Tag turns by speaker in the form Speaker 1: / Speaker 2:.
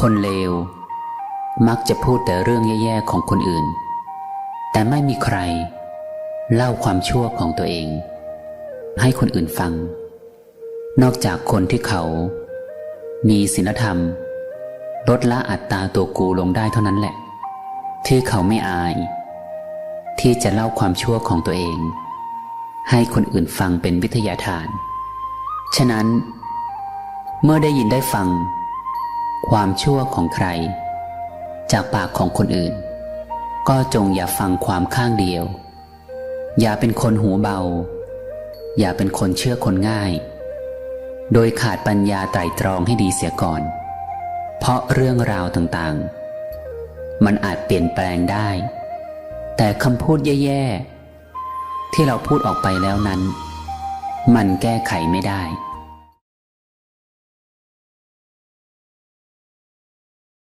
Speaker 1: คนเลว มักจะพูดแต่เรื่องแย่ๆของคนอื่น แต่ไม่มีใคร เล่าความชั่วของตัวเอง ให้คนอื่นฟัง นอกจากคนที่เขา มีศีลธรรม ลดละอัตตาตัวกูลงได้เท่านั้นแหละ ที่เขาไม่อาย ที่จะเล่าความชั่วของตัวเอง ให้คนอื่นฟังเป็นวิทยาทาน ฉะนั้น เมื่อได้ยินได้ฟัง ความชั่วของใคร จากปากของคนอื่น ก็จงอย่าฟังความข้างเดียว อย่าเป็นคนหูเบา อย่าเป็นคนเชื่อคนง่าย โดยขาดปัญญาไตรตรองให้ดีเสียก่อน เพราะเรื่องราวต่างๆ มันอาจเปลี่ยนแปลงได้ แต่คำพูดแย่ๆที่เราพูดออกไปแล้วนั้น มันแก้ไขไม่ได้